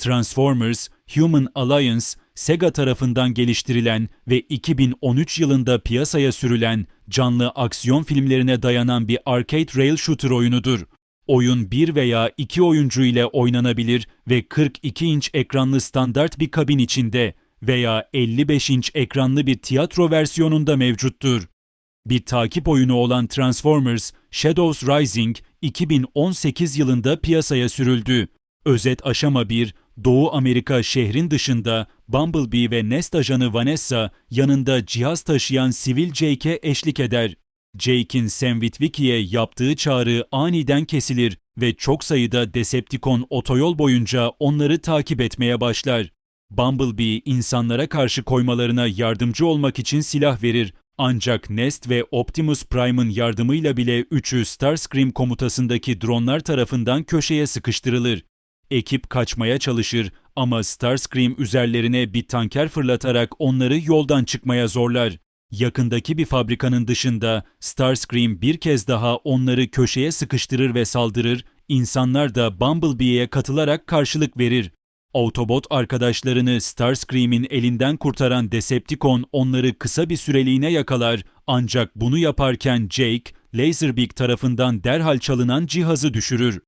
Transformers, Human Alliance, Sega tarafından geliştirilen ve 2013 yılında piyasaya sürülen canlı aksiyon filmlerine dayanan bir arcade rail shooter oyunudur. Oyun bir veya iki oyuncu ile oynanabilir ve 42 inç ekranlı standart bir kabin içinde veya 55 inç ekranlı bir tiyatro versiyonunda mevcuttur. Bir takip oyunu olan Transformers Shadows Rising 2018 yılında piyasaya sürüldü. Özet aşama 1, Doğu Amerika şehrin dışında Bumblebee ve Nest ajanı Vanessa yanında cihaz taşıyan sivil Jake'e eşlik eder. Jake'in Sam Witwicky'e yaptığı çağrı aniden kesilir ve çok sayıda Decepticon otoyol boyunca onları takip etmeye başlar. Bumblebee insanlara karşı koymalarına yardımcı olmak için silah verir ancak Nest ve Optimus Prime'ın yardımıyla bile üçü Starscream komutasındaki dronlar tarafından köşeye sıkıştırılır. Ekip kaçmaya çalışır ama Starscream üzerlerine bir tanker fırlatarak onları yoldan çıkmaya zorlar. Yakındaki bir fabrikanın dışında Starscream bir kez daha onları köşeye sıkıştırır ve saldırır, insanlar da Bumblebee'ye katılarak karşılık verir. Autobot arkadaşlarını Starscream'in elinden kurtaran Decepticon onları kısa bir süreliğine yakalar ancak bunu yaparken Jake, Laserbeak tarafından derhal çalınan cihazı düşürür.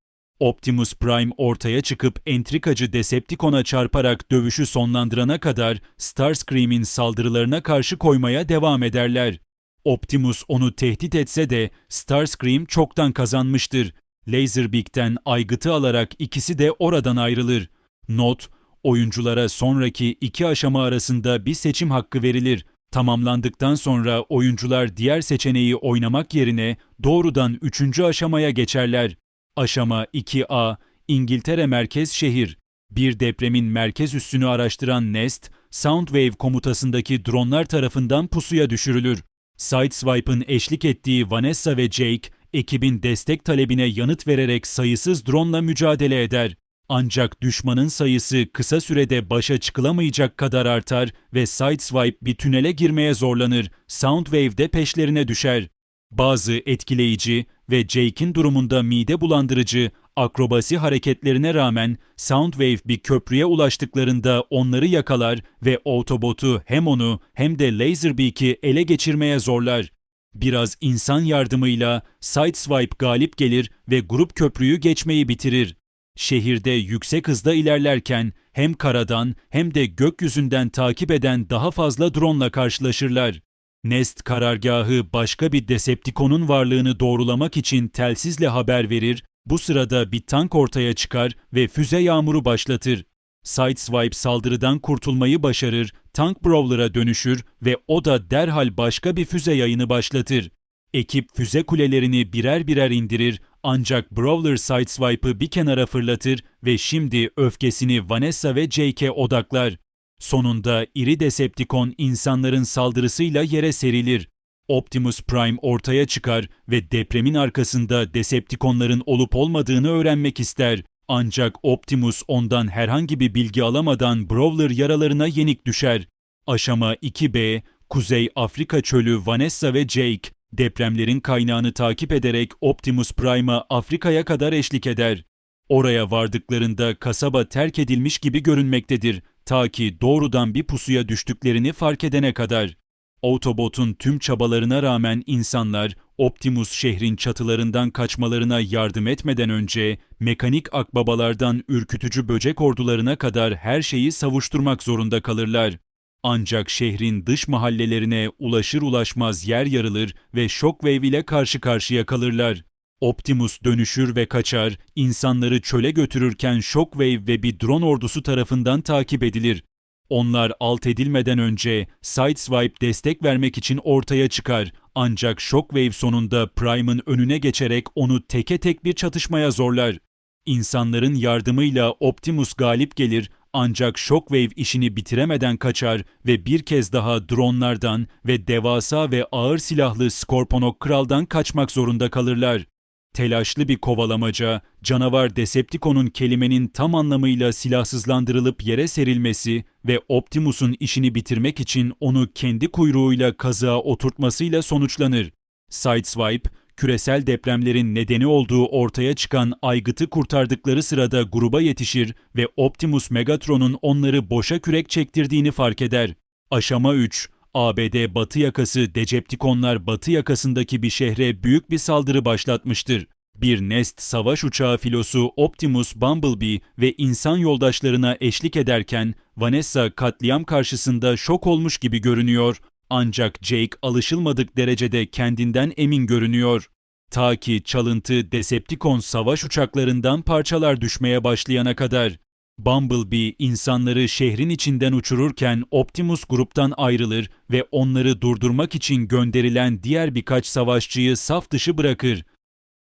Optimus Prime ortaya çıkıp entrikacı Decepticon'a çarparak dövüşü sonlandırana kadar Starscream'in saldırılarına karşı koymaya devam ederler. Optimus onu tehdit etse de Starscream çoktan kazanmıştır. Laserbeak'ten aygıtı alarak ikisi de oradan ayrılır. Not, oyunculara sonraki iki aşama arasında bir seçim hakkı verilir. Tamamlandıktan sonra oyuncular diğer seçeneği oynamak yerine doğrudan üçüncü aşamaya geçerler. Aşama 2A, İngiltere merkez şehir. Bir depremin merkez üssünü araştıran Nest, Soundwave komutasındaki dronlar tarafından pusuya düşürülür. Sideswipe'ın eşlik ettiği Vanessa ve Jake, ekibin destek talebine yanıt vererek sayısız dronla mücadele eder. Ancak düşmanın sayısı kısa sürede başa çıkılamayacak kadar artar ve Sideswipe bir tünele girmeye zorlanır, Soundwave de peşlerine düşer. Bazı etkileyici ve Jake'in durumunda mide bulandırıcı akrobasi hareketlerine rağmen Soundwave bir köprüye ulaştıklarında onları yakalar ve Autobot'u hem onu hem de Laserbeak'i ele geçirmeye zorlar. Biraz insan yardımıyla Sideswipe galip gelir ve grup köprüyü geçmeyi bitirir. Şehirde yüksek hızda ilerlerken hem karadan hem de gökyüzünden takip eden daha fazla drone karşılaşırlar. Nest karargahı başka bir Decepticon'un varlığını doğrulamak için telsizle haber verir, bu sırada bir tank ortaya çıkar ve füze yağmuru başlatır. Sideswipe saldırıdan kurtulmayı başarır, tank Brawler'a dönüşür ve o da derhal başka bir füze yayını başlatır. Ekip füze kulelerini birer birer indirir ancak Brawler Sideswipe'ı bir kenara fırlatır ve şimdi öfkesini Vanessa ve Jake'e odaklar. Sonunda iri Decepticon insanların saldırısıyla yere serilir. Optimus Prime ortaya çıkar ve depremin arkasında Decepticonların olup olmadığını öğrenmek ister. Ancak Optimus ondan herhangi bir bilgi alamadan Brawler yaralarına yenik düşer. Aşama 2B, Kuzey Afrika çölü Vanessa ve Jake, depremlerin kaynağını takip ederek Optimus Prime'a Afrika'ya kadar eşlik eder. Oraya vardıklarında kasaba terk edilmiş gibi görünmektedir ta ki doğrudan bir pusuya düştüklerini fark edene kadar. Autobot'un tüm çabalarına rağmen insanlar Optimus şehrin çatılarından kaçmalarına yardım etmeden önce mekanik akbabalardan ürkütücü böcek ordularına kadar her şeyi savuşturmak zorunda kalırlar. Ancak şehrin dış mahallelerine ulaşır ulaşmaz yer yarılır ve Shockwave ile karşı karşıya kalırlar. Optimus dönüşür ve kaçar, insanları çöle götürürken Shockwave ve bir drone ordusu tarafından takip edilir. Onlar alt edilmeden önce Sideswipe destek vermek için ortaya çıkar ancak Shockwave sonunda Prime'ın önüne geçerek onu teke tek bir çatışmaya zorlar. İnsanların yardımıyla Optimus galip gelir ancak Shockwave işini bitiremeden kaçar ve bir kez daha dronlardan ve devasa ve ağır silahlı Scorponok Kral'dan kaçmak zorunda kalırlar. Telaşlı bir kovalamaca, canavar Decepticon'un kelimenin tam anlamıyla silahsızlandırılıp yere serilmesi ve Optimus'un işini bitirmek için onu kendi kuyruğuyla kazığa oturtmasıyla sonuçlanır. Sideswipe, küresel depremlerin nedeni olduğu ortaya çıkan aygıtı kurtardıkları sırada gruba yetişir ve Optimus Megatron'un onları boşa kürek çektirdiğini fark eder. Aşama 3 ABD batı yakası Decepticonlar batı yakasındaki bir şehre büyük bir saldırı başlatmıştır. Bir Nest savaş uçağı filosu Optimus Bumblebee ve insan yoldaşlarına eşlik ederken Vanessa katliam karşısında şok olmuş gibi görünüyor ancak Jake alışılmadık derecede kendinden emin görünüyor. Ta ki çalıntı Decepticon savaş uçaklarından parçalar düşmeye başlayana kadar. Bumblebee insanları şehrin içinden uçururken Optimus gruptan ayrılır ve onları durdurmak için gönderilen diğer birkaç savaşçıyı saf dışı bırakır.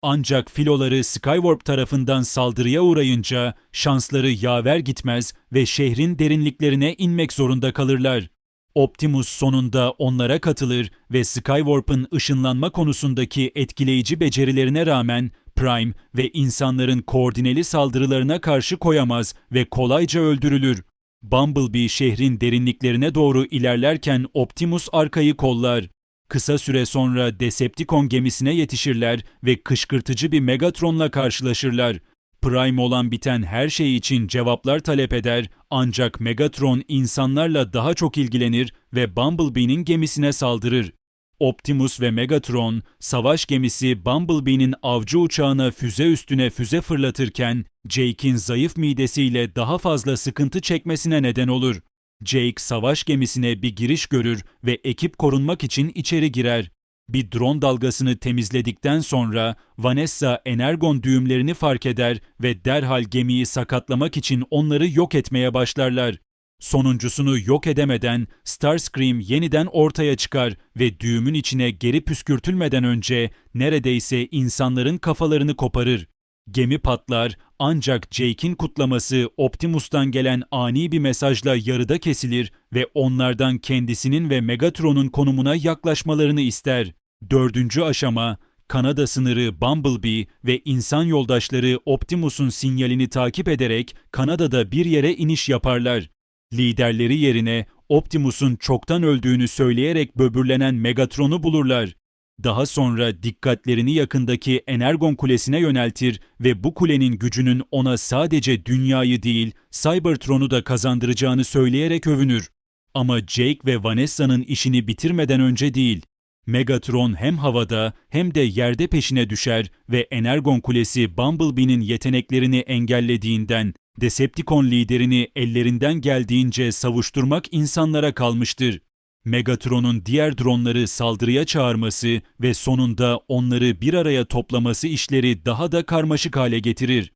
Ancak filoları Skywarp tarafından saldırıya uğrayınca şansları yaver gitmez ve şehrin derinliklerine inmek zorunda kalırlar. Optimus sonunda onlara katılır ve Skywarp'ın ışınlanma konusundaki etkileyici becerilerine rağmen Prime ve insanların koordineli saldırılarına karşı koyamaz ve kolayca öldürülür. Bumblebee şehrin derinliklerine doğru ilerlerken Optimus arkayı kollar. Kısa süre sonra Decepticon gemisine yetişirler ve kışkırtıcı bir Megatron'la karşılaşırlar. Prime olan biten her şey için cevaplar talep eder ancak Megatron insanlarla daha çok ilgilenir ve Bumblebee'nin gemisine saldırır. Optimus ve Megatron, savaş gemisi Bumblebee'nin avcı uçağına füze üstüne füze fırlatırken Jake'in zayıf midesiyle daha fazla sıkıntı çekmesine neden olur. Jake savaş gemisine bir giriş görür ve ekip korunmak için içeri girer. Bir drone dalgasını temizledikten sonra Vanessa energon düğümlerini fark eder ve derhal gemiyi sakatlamak için onları yok etmeye başlarlar. Sonuncusunu yok edemeden Starscream yeniden ortaya çıkar ve düğümün içine geri püskürtülmeden önce neredeyse insanların kafalarını koparır. Gemi patlar ancak Jake'in kutlaması Optimus'tan gelen ani bir mesajla yarıda kesilir ve onlardan kendisinin ve Megatron'un konumuna yaklaşmalarını ister. Dördüncü aşama, Kanada sınırı Bumblebee ve insan yoldaşları Optimus'un sinyalini takip ederek Kanada'da bir yere iniş yaparlar. Liderleri yerine Optimus'un çoktan öldüğünü söyleyerek böbürlenen Megatron'u bulurlar. Daha sonra dikkatlerini yakındaki Energon Kulesi'ne yöneltir ve bu kulenin gücünün ona sadece dünyayı değil, Cybertron'u da kazandıracağını söyleyerek övünür. Ama Jake ve Vanessa'nın işini bitirmeden önce değil. Megatron hem havada hem de yerde peşine düşer ve Energon Kulesi Bumblebee'nin yeteneklerini engellediğinden Decepticon liderini ellerinden geldiğince savuşturmak insanlara kalmıştır. Megatron'un diğer dronları saldırıya çağırması ve sonunda onları bir araya toplaması işleri daha da karmaşık hale getirir.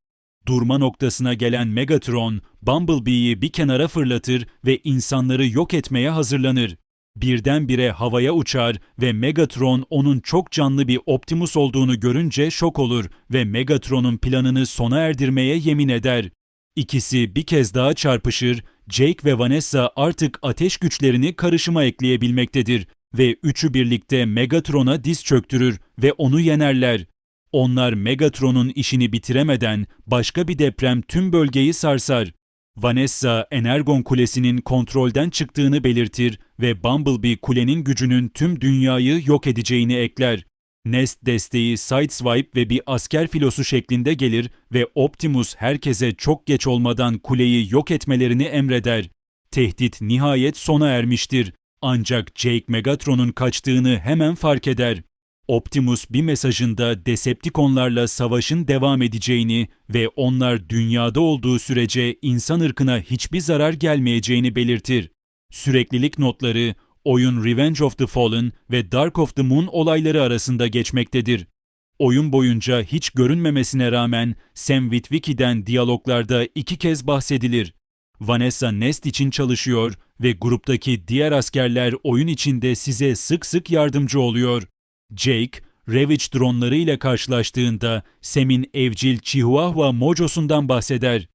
Durma noktasına gelen Megatron, Bumblebee'yi bir kenara fırlatır ve insanları yok etmeye hazırlanır. Birdenbire havaya uçar ve Megatron onun çok canlı bir Optimus olduğunu görünce şok olur ve Megatron'un planını sona erdirmeye yemin eder. İkisi bir kez daha çarpışır, Jake ve Vanessa artık ateş güçlerini karışıma ekleyebilmektedir ve üçü birlikte Megatron'a diz çöktürür ve onu yenerler. Onlar Megatron'un işini bitiremeden başka bir deprem tüm bölgeyi sarsar. Vanessa, Energon Kulesi'nin kontrolden çıktığını belirtir ve Bumblebee kulenin gücünün tüm dünyayı yok edeceğini ekler. Nest desteği Sideswipe ve bir asker filosu şeklinde gelir ve Optimus herkese çok geç olmadan kuleyi yok etmelerini emreder. Tehdit nihayet sona ermiştir. Ancak Jake Megatron'un kaçtığını hemen fark eder. Optimus bir mesajında Decepticonlarla savaşın devam edeceğini ve onlar dünyada olduğu sürece insan ırkına hiçbir zarar gelmeyeceğini belirtir. Süreklilik notları oyun Revenge of the Fallen ve Dark of the Moon olayları arasında geçmektedir. Oyun boyunca hiç görünmemesine rağmen Sam Witwicky'den diyaloglarda iki kez bahsedilir. Vanessa Nest için çalışıyor ve gruptaki diğer askerler oyun içinde size sık sık yardımcı oluyor. Jake, Ravage dronları ile karşılaştığında Sam'in evcil Chihuahua Mojo'sundan bahseder.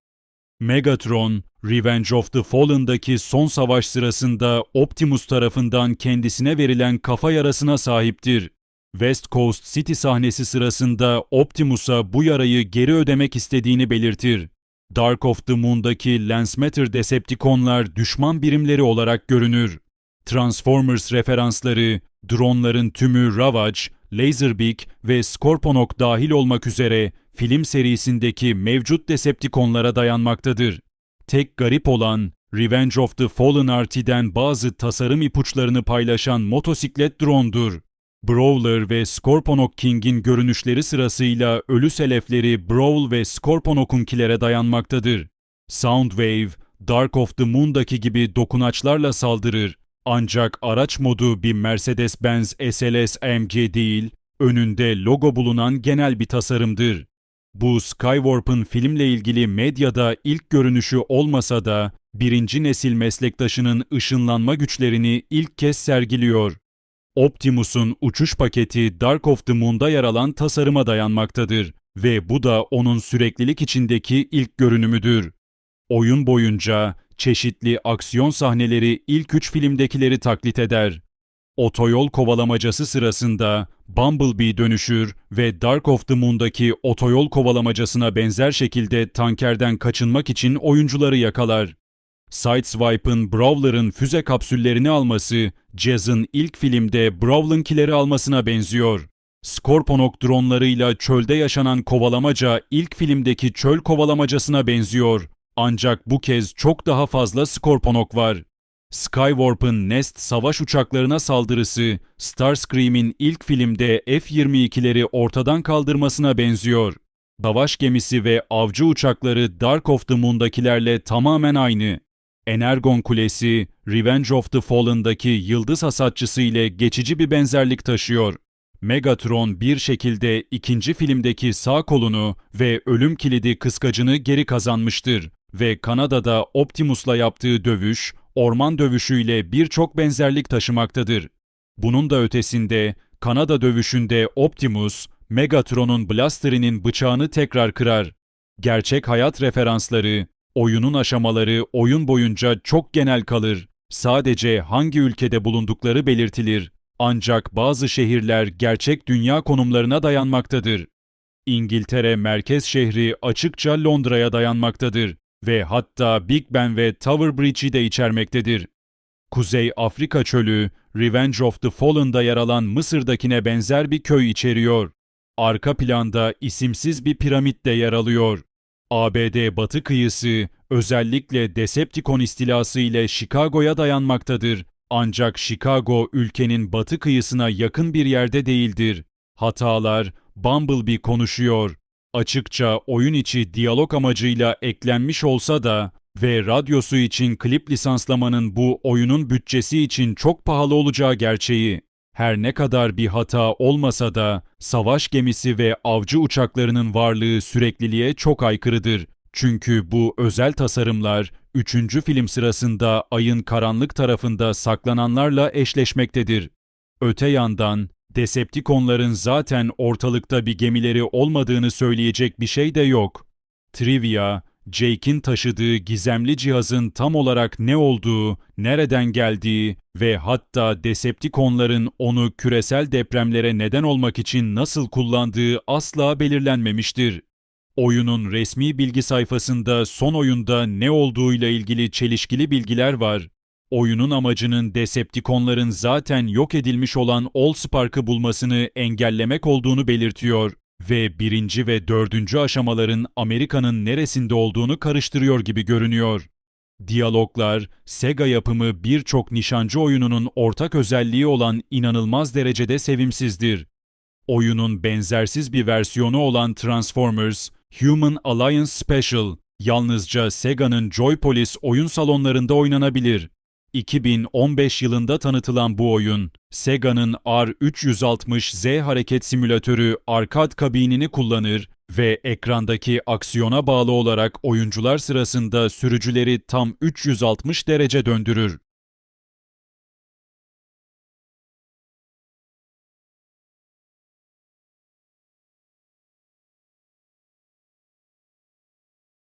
Megatron, Revenge of the Fallen'daki son savaş sırasında Optimus tarafından kendisine verilen kafa yarasına sahiptir. West Coast City sahnesi sırasında Optimus'a bu yarayı geri ödemek istediğini belirtir. Dark of the Moon'daki Lance Matter Decepticonlar düşman birimleri olarak görünür. Transformers referansları, dronların tümü Ravage, Laserbeak ve Scorponok dahil olmak üzere film serisindeki mevcut Decepticonlara dayanmaktadır. Tek garip olan Revenge of the Fallen RT'den bazı tasarım ipuçlarını paylaşan motosiklet drone'dur. Brawler ve Scorponok King'in görünüşleri sırasıyla ölü selefleri Brawl ve Scorponok'unkilere dayanmaktadır. Soundwave, Dark of the Moon'daki gibi dokunaçlarla saldırır. Ancak araç modu bir Mercedes-Benz SLS AMG değil, önünde logo bulunan genel bir tasarımdır. Bu Skywarp'ın filmle ilgili medyada ilk görünüşü olmasa da birinci nesil meslektaşının ışınlanma güçlerini ilk kez sergiliyor. Optimus'un uçuş paketi Dark of the Moon'da yer alan tasarıma dayanmaktadır ve bu da onun süreklilik içindeki ilk görünümüdür. Oyun boyunca çeşitli aksiyon sahneleri ilk üç filmdekileri taklit eder. Otoyol kovalamacası sırasında Bumblebee dönüşür ve Dark of the Moon'daki otoyol kovalamacasına benzer şekilde tankerden kaçınmak için oyuncuları yakalar. Sideswipe'ın Brawler'ın füze kapsüllerini alması, Jazz'ın ilk filmde Brawl'ınkileri almasına benziyor. Scorponok dronlarıyla çölde yaşanan kovalamaca ilk filmdeki çöl kovalamacasına benziyor. Ancak bu kez çok daha fazla Scorponok var. Skywarp'ın Nest savaş uçaklarına saldırısı, Starscream'in ilk filmde F-22'leri ortadan kaldırmasına benziyor. Savaş gemisi ve avcı uçakları Dark of the Moon'dakilerle tamamen aynı. Energon Kulesi, Revenge of the Fallen'daki yıldız hasatçısı ile geçici bir benzerlik taşıyor. Megatron bir şekilde ikinci filmdeki sağ kolunu ve ölüm kilidi kıskacını geri kazanmıştır ve Kanada'da Optimus'la yaptığı dövüş, orman dövüşüyle birçok benzerlik taşımaktadır. Bunun da ötesinde Kanada dövüşünde Optimus, Megatron'un blasterinin bıçağını tekrar kırar. Gerçek hayat referansları, oyunun aşamaları oyun boyunca çok genel kalır. Sadece hangi ülkede bulundukları belirtilir. Ancak bazı şehirler gerçek dünya konumlarına dayanmaktadır. İngiltere merkez şehri açıkça Londra'ya dayanmaktadır ve hatta Big Ben ve Tower Bridge'i de içermektedir. Kuzey Afrika çölü, Revenge of the Fallen'da yer alan Mısır'dakine benzer bir köy içeriyor. Arka planda isimsiz bir piramit de yer alıyor. ABD batı kıyısı özellikle Decepticon istilası ile Chicago'ya dayanmaktadır. Ancak Chicago ülkenin batı kıyısına yakın bir yerde değildir. Hatalar, Bumblebee konuşuyor. Açıkça oyun içi diyalog amacıyla eklenmiş olsa da ve radyosu için klip lisanslamanın bu oyunun bütçesi için çok pahalı olacağı gerçeği. Her ne kadar bir hata olmasa da savaş gemisi ve avcı uçaklarının varlığı sürekliliğe çok aykırıdır. Çünkü bu özel tasarımlar 3. film sırasında ayın karanlık tarafında saklananlarla eşleşmektedir. Öte yandan Decepticonların zaten ortalıkta bir gemileri olmadığını söyleyecek bir şey de yok. Trivia, Jake'in taşıdığı gizemli cihazın tam olarak ne olduğu, nereden geldiği ve hatta Decepticonların onu küresel depremlere neden olmak için nasıl kullandığı asla belirlenmemiştir. Oyunun resmi bilgi sayfasında son oyunda ne olduğuyla ilgili çelişkili bilgiler var. Oyunun amacının Decepticonların zaten yok edilmiş olan Allspark'ı bulmasını engellemek olduğunu belirtiyor ve birinci ve dördüncü aşamaların Amerika'nın neresinde olduğunu karıştırıyor gibi görünüyor. Diyaloglar, Sega yapımı birçok nişancı oyununun ortak özelliği olan inanılmaz derecede sevimsizdir. Oyunun benzersiz bir versiyonu olan Transformers, Human Alliance Special, yalnızca Sega'nın Joypolis oyun salonlarında oynanabilir. 2015 yılında tanıtılan bu oyun, Sega'nın R360Z hareket simülatörü arkad kabinini kullanır ve ekrandaki aksiyona bağlı olarak oyuncular sırasında sürücüleri tam 360 derece döndürür.